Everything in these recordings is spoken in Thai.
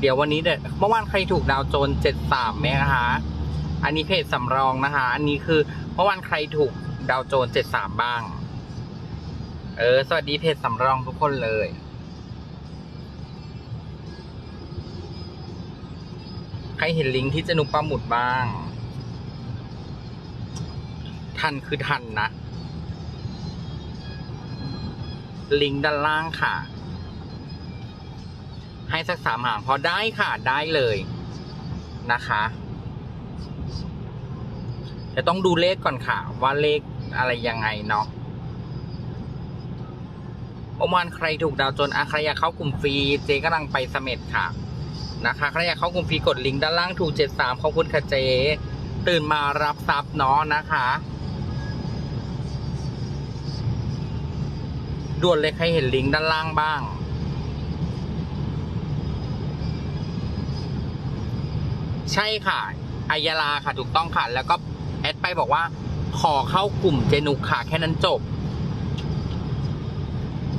เดี๋ยววันนี้เดี๋ยวเมื่อวานใครถูกดาวโจนเจ็ดสามไหมคะ อันนี้เพจสำรองนะคะ อันนี้คือเมื่อวานใครถูกดาวโจนเจ็ดสามบ้าง เออ สวัสดีเพจสำรองทุกคนเลย ใครเห็นลิงก์ที่จะนุกปลาหมุดบ้าง ทันคือทันนะ ลิงก์ด้านล่างค่ะ ให้สักสามหางพอได้ค่ะได้เลยนะคะจะต้องดูเลขก่อนค่ะ ว่าเลขอะไรยังไงเนาะเมื่อวานใครถูกดาวจนอะใครอยากเข้ากลุ่มฟรีเจกำลังไปเสม็ดค่ะนะคะใครอยากเข้ากลุ่มฟรีกดลิงก์ด้านล่างถูกเจ็ดสามขอบคุณค่ะเจ ตื่นมารับทรัพย์เนาะนะคะ ด่วนเลยใครเห็นลิงก์ด้านล่างบ้าง ใช่ค่ะอายาลาค่ะถูกต้องค่ะ แล้วก็แอดไปบอกว่า ขอเข้ากลุ่มเจนุกค่ะ แค่นั้นจบ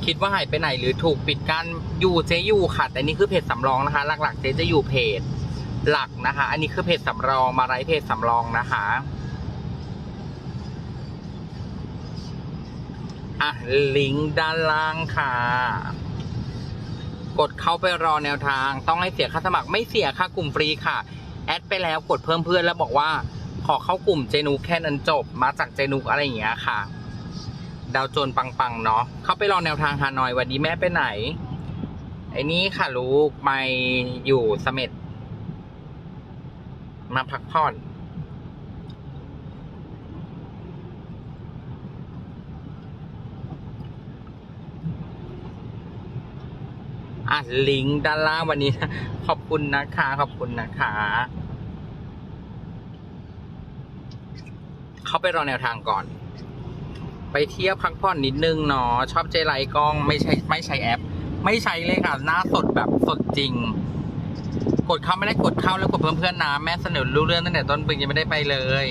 คิดว่าหายไปไหนหรือถูกปิดการอยู่เจอยู่ค่ะ แต่นี่คือเพจสำรองนะคะ หลักๆเจจะอยู่เพจหลักนะคะ อันนี้คือเพจสำรองมาไรเพจสำรองนะคะอะ ลิงก์ด้านล่างค่ะ กดเข้าไปรอแนวทาง ต้องให้เสียค่าสมัครไม่เสียค่ากลุ่มฟรีค่ะ แอดไปแล้วกดเพิ่มเพื่อนแล้วบอกว่าขอเข้ากลุ่มเจนุกแค่นั้นจบ มาจากเจนุกอะไรอย่างเงี้ยค่ะ ดาวโจนปังๆเนาะเข้าไปรอแนวทางฮานอยวันนี้แม่ไปไหน ไอ้นี้ค่ะลูกไปอยู่เสม็ดมาพักผ่อน อะลิงก์ด้านล่างวันนี้ขอบคุณนะคะ ขอบคุณนะคะ เขาไปรอแนวทางก่อน ไปเที่ยวพักผ่อนนิดนึงเนาะชอบเจไลกล้องไม่ใช่ไม่ใช้แอป ไม่ใช้เลยค่ะ หน้าสดแบบสดจริง กดเข้าไม่ได้กดเข้าแล้วกดเพิ่มเพื่อนนะแม่เสนอรู้เรื่องตั้งแต่ต้นปียังไม่ได้ไปเลย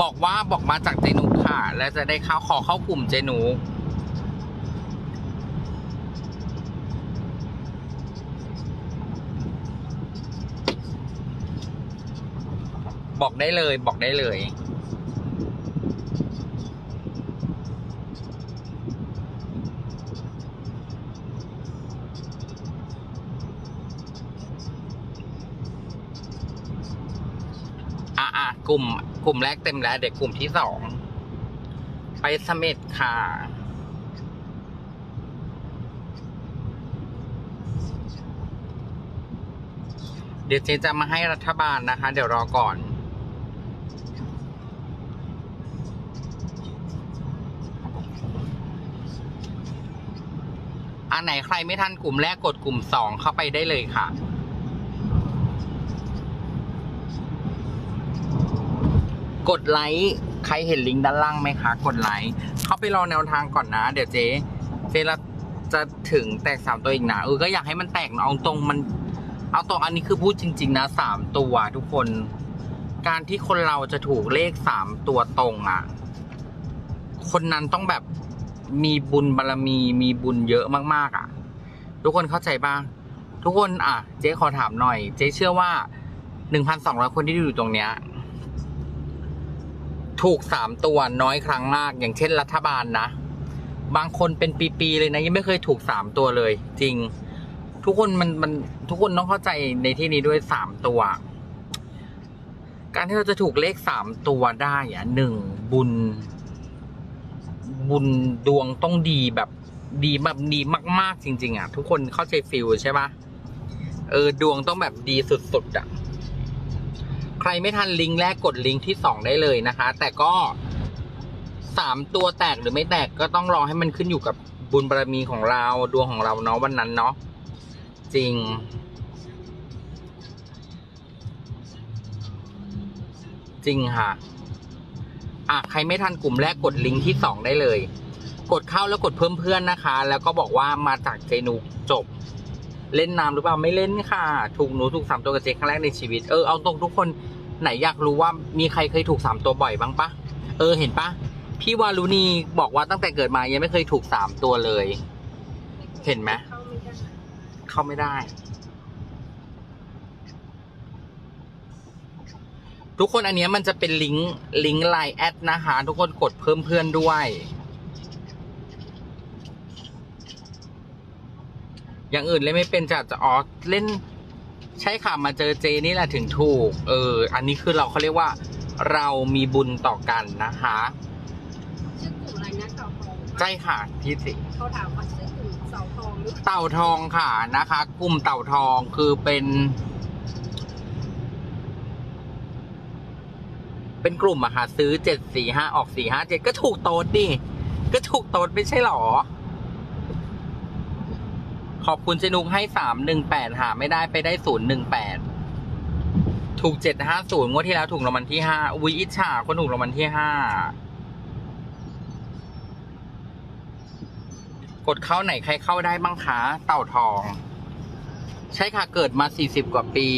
บอกว่าบอกมาจากเจนุค่ะ แล้วจะได้เข้าขอเข้ากลุ่มเจนุ บอกได้เลยบอกได้เลยอะอะกลุ่มกลุ่มแรกเต็มแล้ว เด็กกลุ่มที่สอง ไปเสม็ดค่ะ เดี๋ยวเจจะมาให้รัฐบาลนะคะ เดี๋ยวรอก่อน อันไหนใครไม่ทันกลุ่มแรกกดกลุ่มสองเข้าไปได้เลยค่ะกดไลค์ใครเห็นลิงก์ด้านล่างไหมคะ กดไลค์เข้าไปรอแนวทางก่อนนะ เดี๋ยวเจ๊เจ๊ละจะถึงแตกสามตัวอีกนะเออก็อยากให้มันแตกเนะเอาตรงมัน เอาตรงอันนี้คือพูดจริง ๆ นะสามตัวทุกคน การที่คนเราจะถูกเลขสามตัวตรงอะ คนนั้นต้องแบบ มีบุญบารมีมีบุญเยอะมาก ๆอะ ทุกคนเข้าใจปะทุกคนอะ เจ๊ขอถามหน่อย เจ๊เชื่อว่าหนึ่งพันสองร้อยคนที่อยู่ตรงเนี้ย ถูกสามตัวน้อยครั้งมาก อย่างเช่นรัฐบาลนะ บางคนเป็นปีๆเลยนะ ยังไม่เคยถูกสามตัวเลย จริง ทุกคนมันมันทุกคนต้องเข้าใจในที่นี้ด้วยสามตัว การที่เราจะถูกเลขสามตัวได้อะหนึ่งบุญ บุญดวงต้องดีแบบดีแบบดีมาก ๆ จริง ๆ อะ ทุกคนเข้าใจฟิลใช่ปะเออ ดวงต้องแบบดีสุด ๆ อะ ใครไม่ทันลิงก์แรกกดลิงก์ที่สองได้เลยนะคะ แต่ก็สามตัวแตกหรือไม่แตกก็ต้องรอให้มันขึ้นอยู่กับบุญบารมีของเราดวงของเราเนาะวันนั้นเนาะจริง จริงค่ะ อะใครไม่ทันกลุ่มแรกกดลิงก์ที่สองได้เลย กดเข้าแล้วกดเพิ่มเพื่อนนะคะ แล้วก็บอกว่ามาจากเจนุกจบ เล่นน้ำหรือเปล่าไม่เล่นค่ะ ถูกหนูถูกสามตัวกับเจ๊ครั้งแรกในชีวิตเออเอาตรงทุกคนไหนอยากรู้ว่ามีใครเคยถูกสามตัวบ่อยบ้างปะเออเห็นปะพี่วารุณีบอกว่าตั้งแต่เกิดมายังไม่เคยถูกสามตัวเลย เห็นไหมเข้าไม่ได้ ทุกคนอันเนี้ยมันจะเป็นลิงก์ลิงก์ไลน์แอดนะคะทุกคนกดเพิ่มเพื่อนด้วย อย่างอื่นเล่นไม่เป็นจะจะอ๋อเล่น ใช่ค่ะมาเจอเจนี่แหละถึงถูก เออ อันนี้คือเราเขาเรียกว่า เรามีบุญต่อกันนะคะชื่อกลุ่มอะไรนะเต่าทองใช่ค่ะพี่สิเขาถามว่าชื่อกลุ่มเสาทองหรือเต่าทองค่ะนะคะ กลุ่มเต่าทองคือเป็น เป็นกลุ่มอะค่ะ ซื้อเจ็ดสี่ห้าออกสี่ห้าเจ็ดก็ถูกโต๊ดดิ ก็ถูกโต๊ดไม่ใช่หรอ ขอบคุณเจนุกให้สามหนึ่งแปดหาไม่ได้ไปได้ศูนย์หนึ่งแปดถูกเจ็ดห้าศูนย์งวดที่แล้วถูกรางวัลที่ห้าวิอิจฉาคนถูกรางวัลที่ห้ากดเข้าไหนใครเข้าได้บ้างคะเต่าทอง ใช่ค่ะเกิดมาสี่สิบกว่าปี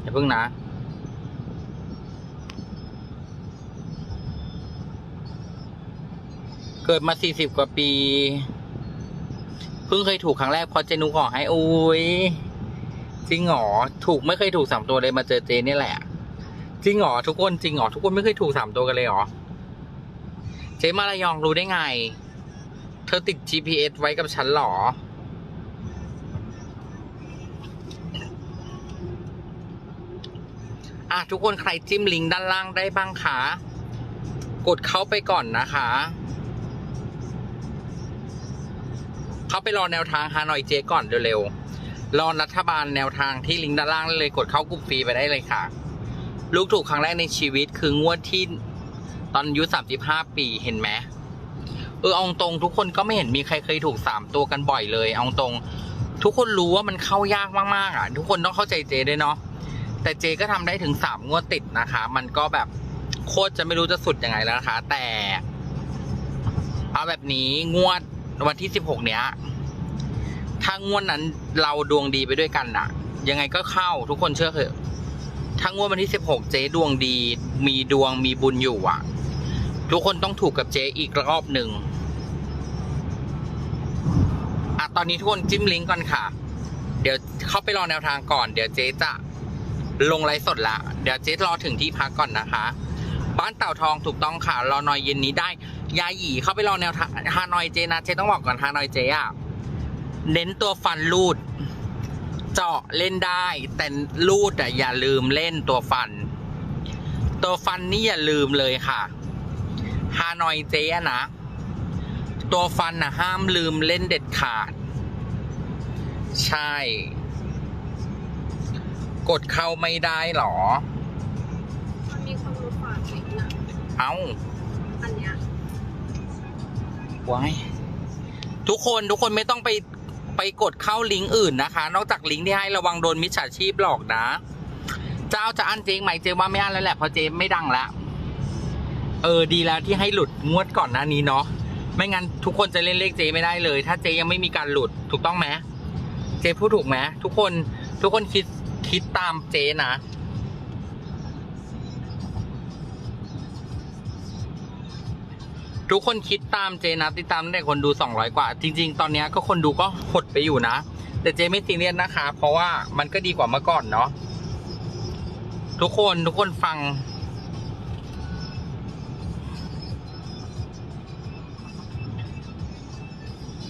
อย่าเพิ่งนะ เกิดมาสี่สิบกว่าปี เพิ่งเคยถูกครั้งแรกพอเจนุขอให้อุ้ยจริงเหรอถูกไม่เคยถูกสามตัวเลยมาเจอเจนี่แหละ จริงเหรอทุกคนจริงเหรอทุกคนไม่เคยถูกสามตัวกันเลยเหรอเจมาลายองรู้ได้ไง เธอติด GPS ไว้กับฉันหรออะทุกคนใครจิ้มลิงก์ด้านล่างได้บ้างคะกดเข้าไปก่อนนะคะ เข้าไปรอแนวทางฮานอยเจก่อนเร็วๆ รอรัฐบาลแนวทางที่ลิงก์ด้านล่างเลยกดเข้ากลุ่มฟรีไปได้เลยค่ะ ลูกถูกครั้งแรกในชีวิตคืองวดที่ตอนอายุ35ปีเห็นไหมเออเอาตรงทุกคนก็ไม่เห็นมีใครเคยถูกสามตัวกันบ่อยเลย เอาตรง ทุกคนรู้ว่ามันเข้ายากมากๆอะ ทุกคนต้องเข้าใจเจด้วยเนาะแต่เจก็ทำได้ถึงสามงวดติดนะคะ มันก็แบบโคตรจะไม่รู้จะสุดยังไงแล้วนะคะ แต่ เอาแบบนี้งวด วันที่สิบหกเนี้ยถ้างวดนั้นเราดวงดีไปด้วยกันน่ะยังไงก็เข้าทุกคนเชื่อเถอะถ้างวดวันที่สิบหกเจ๊ดวงดี มีดวงมีบุญอยู่อะทุกคนต้องถูกกับเจ๊อีกรอบหนึ่งอะตอนนี้ทุกคนจิ้มลิงก์ก่อนค่ะ เดี๋ยวเข้าไปรอแนวทางก่อน เดี๋ยวเจ๊จะลงไลฟ์สดละ เดี๋ยวเจ๊รอถึงที่พักก่อนนะคะ บ้านเต่าทองถูกต้องค่ะ รอหน่อยเย็นนี้ได้ ยาหยีเข้าไปรอแนวทางฮานอยเจนะเจ๊ต้องบอกก่อนฮานอยเจอะเน้นตัวฟันรูด เจาะเล่นได้ แต่รูดอะอย่าลืมเล่นตัวฟัน ตัวฟันนี่อย่าลืมเลยค่ะฮานอยเจ๊อะนะตัวฟันนะห้ามลืมเล่นเด็ดขาด ใช่ กดเข้าไม่ได้หรอ มันมีคนรู้ฝากไหมนะเอ้าอันเนี้ย ว้ทุกคนทุกคนไม่ต้องไปไปกดเข้าลิงก์อื่นนะคะ นอกจากลิงก์ที่ให้ระวังโดนมิจฉาชีพหลอกนะ เจ้าจะอันเจ๊งไหมเจ๊ว่าไม่อันแล้วแหละเพราะเจ๊ไม่ดังแล้วเออดีแล้วที่ให้หลุดงวดก่อนหน้านี้เนาะไม่งั้นทุกคนจะเล่นเลขเจไม่ได้เลย ถ้าเจยังไม่มีการหลุดถูกต้องไหมเจพูดถูกไหมทุกคนทุกคนคิดคิดตามเจนะ ทุกคนคิดตามเจนะติดตามตั้งแต่คนดู 200 กว่า จริง ๆ ตอนนี้ก็คนดูก็หดไปอยู่นะ แต่เจไม่ซีเรียสนะคะ เพราะว่ามันก็ดีกว่าเมื่อก่อนเนาะทุกคนทุกคนฟัง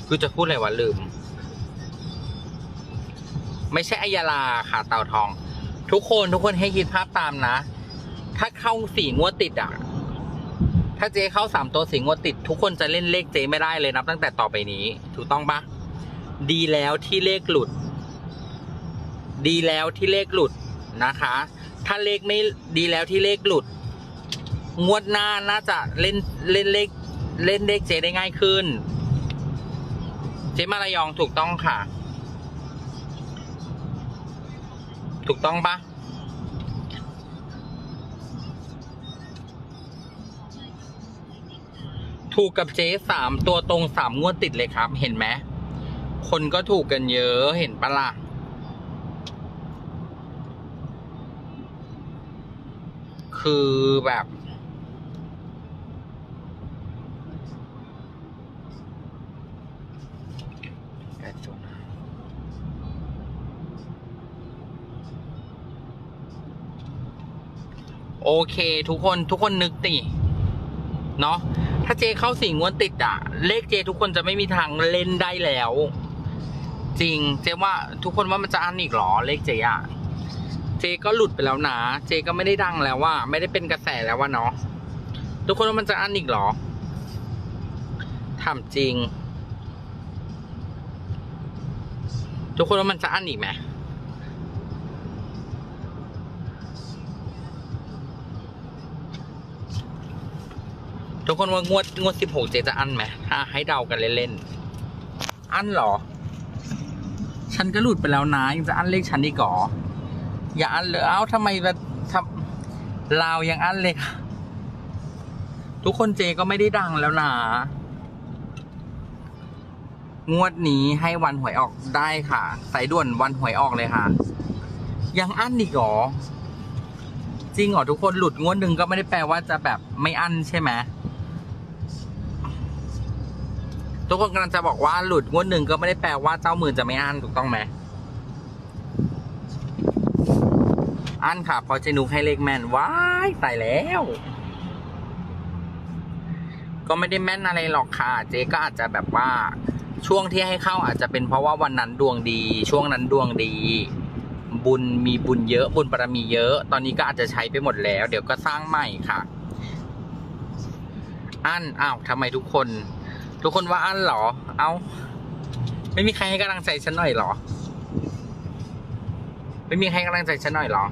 คือจะพูดอะไรวะลืม ไม่ใช่อัยาลาค่ะเต่าทอง ทุกคนทุกคนให้คิดภาพตามนะ ถ้าเข้าสี่งวดติดอะ ถ้าเจเข้าสามตัวสีงวดติด ทุกคนจะเล่นเลขเจไม่ได้เลยนับ ตั้งแต่ต่อไปนี้ ถูกต้องปะดีแล้วที่เลขหลุด ดีแล้วที่เลขหลุดนะคะ ถ้าเลขไม่ดีแล้วที่เลขหลุด งวดหน้าน่าจะเล่นเล่นเลขเล่นเลขเจได้ง่ายขึ้น เจมาลายองถูกต้องค่ะ ถูกต้องปะ ถูกกับเจ๊สามตัวตรงสามงวดติดเลยครับ เห็นไหมคนก็ถูกกันเยอะเห็นปะล่ะคือแบบ โอเค ทุกคนทุกคนนึกติ เนาะ ถ้าเจเข้าสี่งวดติดอะเลขเจทุกคนจะไม่มีทางเล่นได้แล้ว จริง เจว่าทุกคนว่ามันจะอันอีกเหรอ เลขเจอะเจก็หลุดไปแล้วนะ เจก็ไม่ได้ดังแล้วว่า ไม่ได้เป็นกระแสแล้วว่าเนาะ ทุกคนว่ามันจะอันอีกเหรอถามจริง ทุกคนว่ามันจะอันอีกไหม ทุกคนว่างวดงวดสิบหกเจจะอันไหมถ้าให้เดากันเล่นๆ อันเหรอ ฉันก็หลุดไปแล้วนะยังจะอันเลขฉันอีกหรออย่าอันเลยเอ้าทำไมแบบทำลาวยังอันเลยค่ะทุกคนเจก็ไม่ได้ดังแล้วนะงวดนี้ให้วันหวยออกได้ค่ะสายด่วนวันหวยออกเลยค่ะ ยังอันอีกหรอ จริงเหรอทุกคนหลุดงวดหนึ่งก็ไม่ได้แปลว่าจะแบบไม่อั้นใช่ไหม ทุกคนกำลังจะบอกว่าหลุดงวดหนึ่งก็ไม่ได้แปลว่าเจ้ามือจะไม่อั้นถูกต้องไหมอั้นค่ะพอเจนุกให้เลขแม่นว้ายตายแล้ว ก็ไม่ได้แม่นอะไรหรอกค่ะ เจ๊ก็อาจจะแบบว่า ช่วงที่ให้เข้าอาจจะเป็นเพราะว่าวันนั้นดวงดี ช่วงนั้นดวงดี บุญมีบุญเยอะ บุญบารมีเยอะ ตอนนี้ก็อาจจะใช้ไปหมดแล้ว เดี๋ยวก็สร้างใหม่ค่ะ อันอ้าวทำไมทุกคน ทุกคนว่าอันเหรอ เอา ไม่มีใครให้กำลังใจฉันหน่อยเหรอ ไม่มีใครกำลังใจฉันหน่อยเหรอ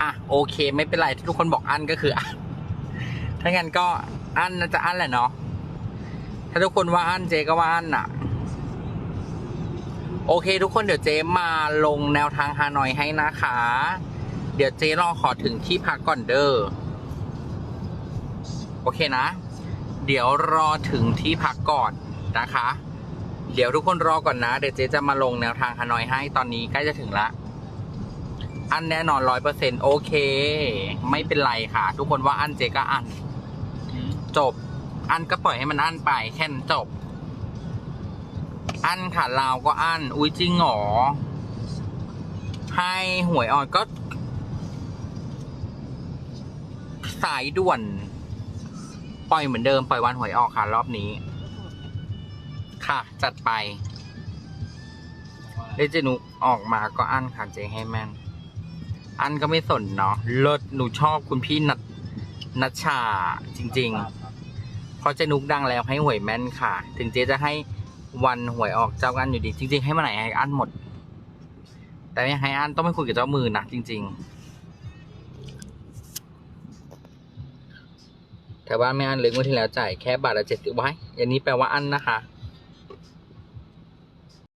อะ โอเค ไม่เป็นไรที่ทุกคนบอกอันก็คืออันถ้างั้นก็อันน่าจะอันแหละเนาะ ถ้าทุกคนว่าอันเจก็ว่าอันอะโอเค ทุกคนเดี๋ยวเจมาลงแนวทางฮานอยให้นะคะ เดี๋ยวเจรอขอถึงที่พักก่อนเด้อโอเคนะ เดี๋ยวรอถึงที่พักก่อนนะคะ เดี๋ยวทุกคนรอก่อนนะ เดี๋ยวเจจะมาลงแนวทางฮานอยให้ตอนนี้ใกล้จะถึงละอันแน่นอนร้อยเปอร์เซ็นโอเค ไม่เป็นไรค่ะ ทุกคนว่าอันเจก็อัน จบ อันก็ปล่อยให้มันอันไปแค่นั้นจบ อันค่ะลาวก็อัน อุ้ยจริงเหรอให้หวยออนก็ สายด่วน ปล่อยเหมือนเดิม ปล่อยวันหวยออกค่ะ รอบนี้ ค่ะ จัดไปเลเจนุออกมาก็อั้นค่ะเจให้แมนอันก็ไม่สนเนาะเลิศหนูชอบคุณพี่นัทนัชชาจริง ๆ เพราะเจนุกดังแล้วให้หวยแม่นค่ะ ถึงเจจะให้วันหวยออกเจ้ากันอยู่ดี จริง ๆ ให้มาไหนให้อันหมด แต่ไม่ให้อันต้องไม่คุยกับเจ้ามือนะจริง ๆ แต่ว่าไม่อันเลยงวดที่แล้วจ่ายแค่บาทละเจ็ดสิบไว้อย่างนี้แปลว่าอันนะคะ